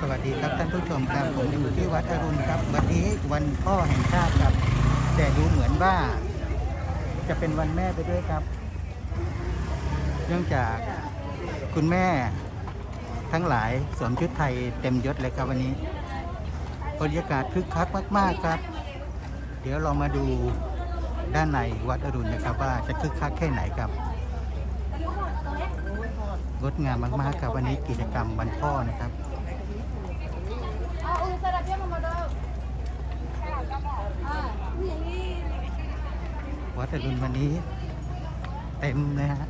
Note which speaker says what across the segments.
Speaker 1: สวัสดีครับท่านผู้ชมครับผมอยู่ที่วัดอรุณครับ วันนี้วันพ่อแห่งชาติครับ แต่ดูเหมือนว่า จะเป็นวันแม่ไปด้วยครับ เนื่องจากคุณแม่ทั้งหลายสวมชุดไทยเต็มยศเลยครับวันนี้บรรยากาศคึกคักมาก ๆครับ เดี๋ยวเรามาดูด้านในวัดอรุณนะครับว่าจะคึกคักแค่ไหนครับงดงามมากๆครับวันนี้กิจกรรมวันพ่อนะครับ วัดอรุณวันนี้ เต็มเลยฮะ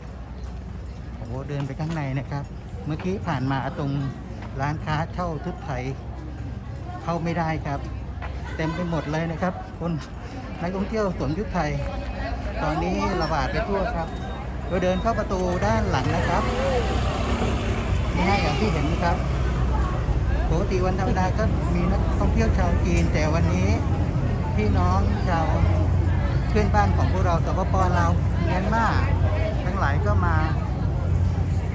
Speaker 1: โอ้โหเดินไปข้างในนะครับ เมื่อกี้ผ่านมาตรงร้านค้าเช่าชุดไทยเข้าไม่ได้ครับ เต็มไปหมดเลยนะครับ คนนักท่องเที่ยวสวมชุดไทย ตอนนี้ระบาดไปทั่วครับเราเดินเข้าประตูด้านหลังนะครับนี่ฮะอย่างที่เห็นครับปกติวันธรรมดาก็มีนักท่องเที่ยวชาวจีน แต่วันนี้พี่น้องชาว เพื่อนบ้านของพวกเราสปปลาวเมียนมาทั้งหลายก็มา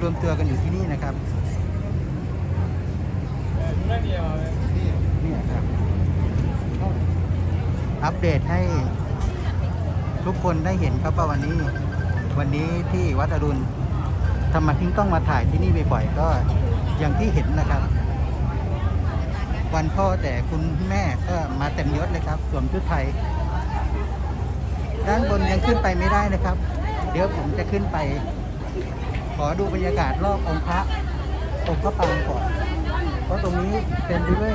Speaker 1: รวมตัวกันอยู่ที่นี่นะครับนี่ครับ อัปเดตให้ทุกคนได้เห็นครับว่าวันนี้ วันนี้ที่วัดอรุณทำไมถึงต้องมาถ่ายที่นี่บ่อยๆก็อย่างที่เห็นนะครับ วันพ่อแต่คุณแม่ก็มาเต็มยศเลยครับสวมชุดไทย ด้านบนยังขึ้นไปไม่ได้นะครับ เดี๋ยวผมจะขึ้นไป ขอดูบรรยากาศรอบองค์พระองค์พระปางก่อน เพราะตรงนี้เต็มไปด้วย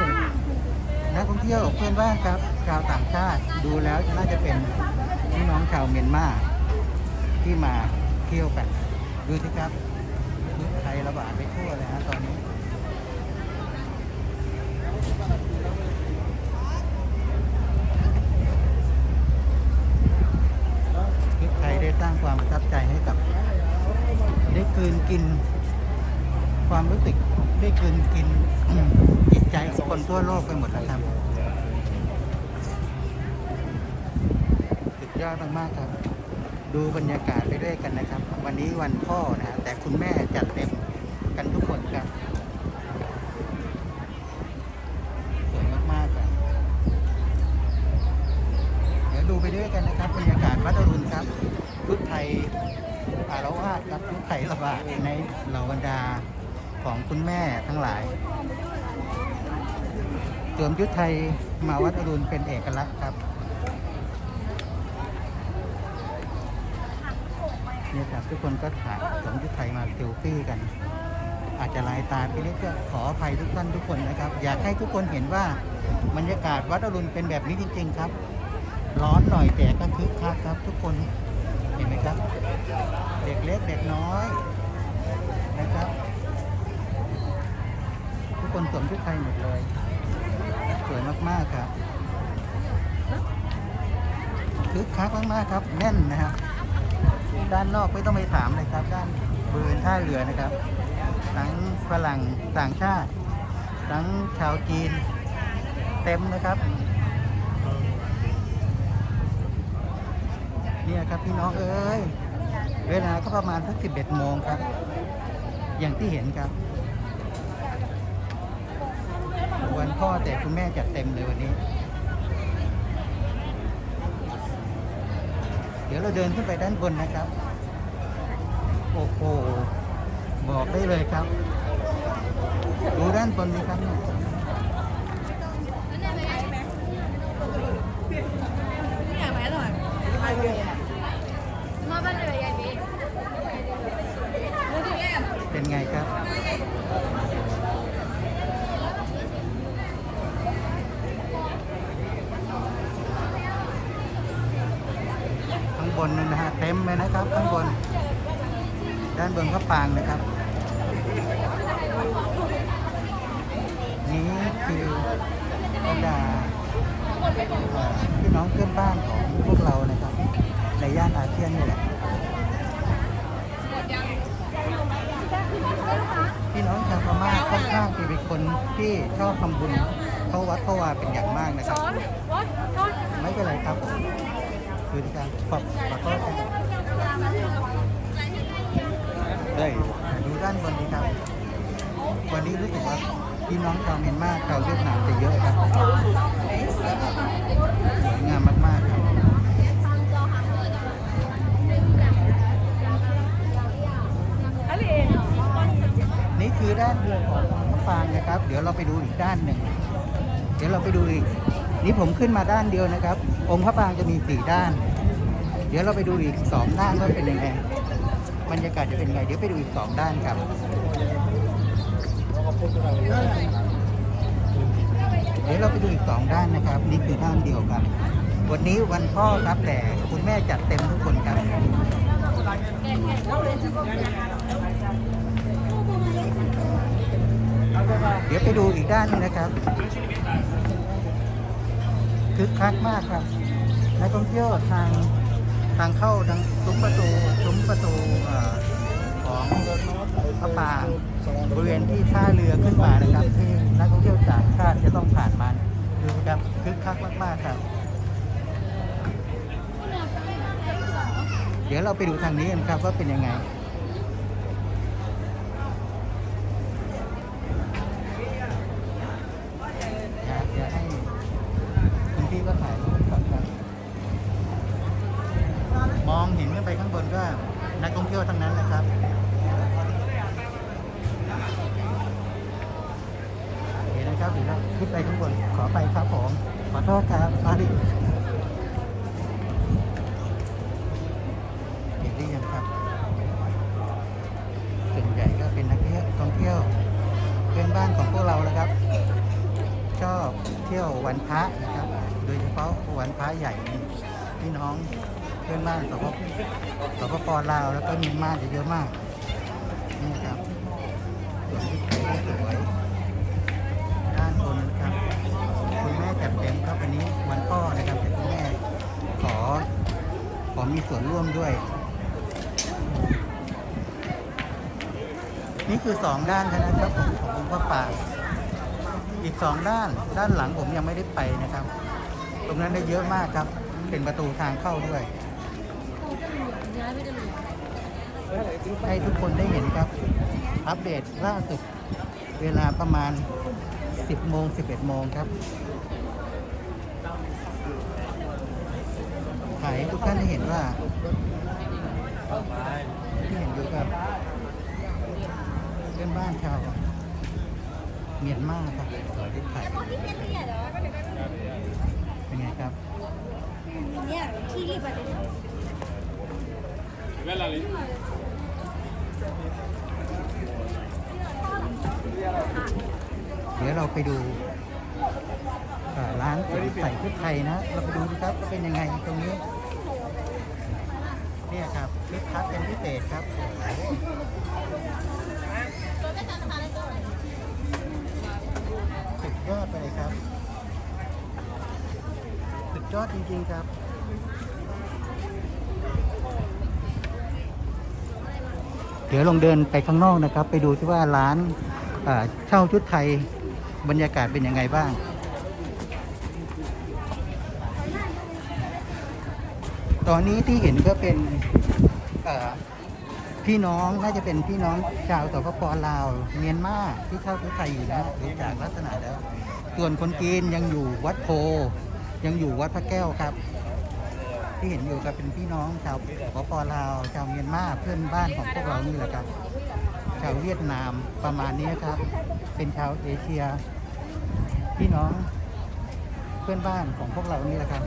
Speaker 1: นักท่องเที่ยวเพื่อนบ้านครับชาวต่างชาติดูแล้วน่าจะเป็นพี่น้องชาวเมียนมาที่มาเที่ยวกัน ดูสิครับชุไทยระบาดไปทั่วเลยฮะตอนนี้ พริกไทยได้ สร้างความประทับใจให้กับ ได้กลืนกิน ความรู้สึกได้กลืนกินจิตใจของคนทั่วโลกไปหมดแล้วครับสุดยอดมากๆครับ ดูบรรยากาศไปด้วยกันนะครับ วันนี้วันพ่อนะฮะแต่คุณแม่จัดเต็มกันทุกคนครับสวยมากๆครับ เด้วยกันนะครับบรรยากาศวัดอรุณครับชุดไทยอารวาสครับชุดไทยระบาดในเหล่าบรรดาของคุณแม่ทั้งหลายสวมชุดไทยมาวัดอรุณเป็นเอกลักษณ์ครับนี่ครับทุกคนก็ถ่ายสวมชุดไทยมาเซลฟี่กัน อาจจะลายตาไปนิดก็ขออภัยทุกท่านทุกคนนะครับ อยากให้ทุกคนเห็นว่าบรรยากาศวัดอรุณเป็นแบบนี้จริง ๆ ครับ ร้อนหน่อยแต่ก็คึกคักครับทุกคนเห็นไหมครับ เด็กเล็กเด็กน้อยนะครับ ทุกคนสวมชุดไทยหมดเลยสวยมากๆครับคึกคักมากๆครับแน่นนะครับด้านนอกไม่ต้องไปถามเลยครับ ด้านบริเวณท่าเรือนะครับ ทั้งฝรั่งต่างชาติ ทั้งชาวจีน เต็มนะครับ เนี่ยครับพี่น้องเอ้ย เวลาก็ประมาณสักสิบเอ็ดโมงครับ อย่างที่เห็นครับ วันพ่อแต่คุณแม่จัดเต็มเลยวันนี้ เดี๋ยวเราเดินขึ้นไปด้านบนนะครับ โอ้โห บอกได้เลยครับ ดูด้านบนนี้ครับ เป็นไงครับ ข้างบนนั่นนะฮะเต็มเลยนะครับ ข้างบน ด้านบนพระปางนะครับ นี่คือบรรดาเอ่อพี่น้องเพื่อนบ้านของพวกเรานะครับ ใน ย่านอาเซียนนี่แหละพี่น้องชาวพม่าค่อนข้างที่เป็นคนที่ชอบทำบุญเข้าวัดเข้าวาเป็นอย่างมากนะครับ ไม่เป็นไรครับคือการขอบขอโทษครับเฮ้ดูด้านบนนี้ครับ วันนี้รู้สึกว่าพี่น้องชาวเมียนมาชาวเวียดนามจะเยอะครับ ด้านเรือของพระปรางนะครับ เดี๋ยวเราไปดูอีกด้านหนึ่ง เดี๋ยวเราไปดูอีก นี่ผมขึ้นมาด้านเดียวนะครับ องค์พระปรางจะมีสี่ด้าน เดี๋ยวเราไปดูอีกสองด้านว่าเป็นยังไง บรรยากาศจะเป็นยังไง เดี๋ยวไปดูอีกสองด้านครับเดี๋ยวเราไปดูอีกสองด้านนะครับ นี่คือด้านเดียวกันวันนี้วันพ่อครับแต่คุณแม่จัดเต็มทุกคนครับ เดี๋ยวไปดูอีกด้านหนึงนะครับคึกคักมากครับนักท่องเที่ยวทางทางเข้าทางซุ้มประตูซุ้มประตูเอ่อของพระปางบริเวณที่ท่าเรือขึ้นมานะครับ ที่นักท่องเที่ยวจากชาติจะต้องผ่านมาดูนะครับคึกคักมากๆครับ เดี๋ยวเราไปดูทางนี้กันครับว่าเป็นยังไง อยากจะให้คุณพี่ก็ถ่ายรูปก่อนครับ มองเห็นขึ้นไปข้างบนก็นักท่องเที่ยวทั้งนั้นนะครับ เห็นนะครับเห็นแล้ว ขึ้นไปข้างบน ขอไปครับผม ขอโทษครับพาดิเห็นหรือยังครับ ส่วนใหญ่ก็เป็นนักเที่ยวท่องเที่ยวเพื่อนบ้านของพวกเราแล้วครับ ชอบเที่ยววันพระนะครับ โดยเฉพาะวันพระใหญ่นี่พี่น้องเพื่อนบ้านสปสปปลาวแล้วก็เมียนมาจะเยอะมากนี่ครับสวนที่ไทยสวย นี้วันพ่อนะครับแต่คุณแม่ขอขอมีส่วนร่วมด้วย นี่คือสองด้านนั้นครับผมขององค์พระปรางอีกสองด้านด้านหลังผมยังไม่ได้ไปนะครับ ตรงนั้นได้เยอะมากครับ เป็นประตูทางเข้าด้วยให้ทุกคนได้เห็นครับ อัปเดตล่าสุดเวลาประมาณ 10โมง11โมงครับ ถ่ายให้ทุกท่านได้เห็นว่าที่เห็นอยู่ครับเพื่อนบ้านชาวเมียนมาครับที่ไทยเป็นไงครับเดี๋ยวเราไปดูร้าน ใส่ชุดไทยนะ เราไปดูดูครับว่าเป็นยังไงตรงนี้ เนี่ยครับคึกคักเป็นพิเศษครับสุดยอดไปเลยครับสุดยอดจริงๆครับเดี๋ยวลองเดินไปข้างนอกนะครับ ไปดูที่ว่าร้านเช่าชุดไทยบรรยากาศเป็นยังไงบ้าง ตอนนี้ที่เห็นก็เป็นพี่น้องน่าจะเป็นพี่น้องชาวสปปลาวเมียนมาที่เช่าชุดไทยอยู่นะดูจากลักษณะแล้ว ส่วนคนจีนยังอยู่วัดโพ ยังอยู่วัดพระแก้วครับ ที่เห็นอยู่ก็เป็นพี่น้องชาวสปปลาวชาวเมียนมาเพื่อนบ้านของพวกเรานี่แหละครับ ชาวเวียดนามประมาณนี้ครับ เป็นชาวเอเชีย พี่น้องเพื่อนบ้านของพวกเรานี่แหละครับ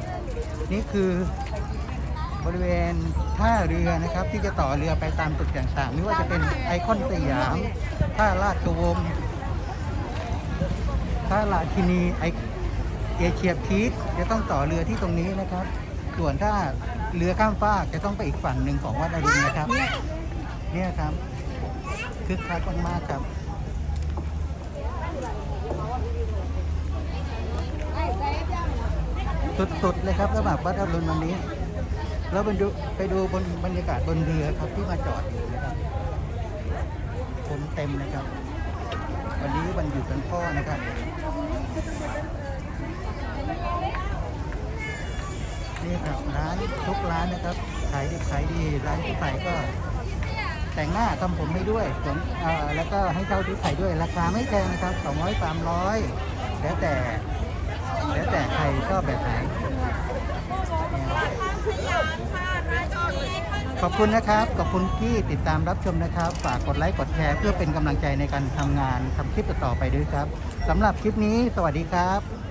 Speaker 1: นี่คือ บริเวณท่าเรือนะครับที่จะต่อเรือไปตามจุดต่างๆไม่ว่าจะเป็นไอคอนสยามท่าราชวงศ์ท่าราชินีไอเอเชียพีคจะต้องต่อเรือที่ตรงนี้นะครับ ส่วนถ้าเรือข้ามฟากจะต้องไปอีกฝั่งหนึ่งของวัดอรุณนะครับ เนี่ยครับคึกคักมากๆครับสุดๆเลยครับสำหรับวัดอรุณวันนี้ แล้วไปดูไปดูบนบรรยากาศบนเรือครับที่มาจอดอยู่นะครับคนเต็มนะครับ วันนี้วันหยุดวันพ่อนะครับนี่ครับร้านทุกร้านนะครับขายดีขายดีร้านที่ขายก็แต่งหน้าทำผมให้ด้วยสวมเอ่อแล้วก็ให้เช่าชุดไทยด้วย ราคาไม่แพงนะครับ200 300แล้วแต่ แล้วแต่ใครชอบแบบไหน ขอบคุณนะครับ ขอบคุณที่ติดตามรับชมนะครับ ฝากกดไลค์กดแชร์เพื่อเป็นกำลังใจในการทำงานทำคลิปต่อๆไปด้วยครับสำหรับคลิปนี้ สวัสดีครับ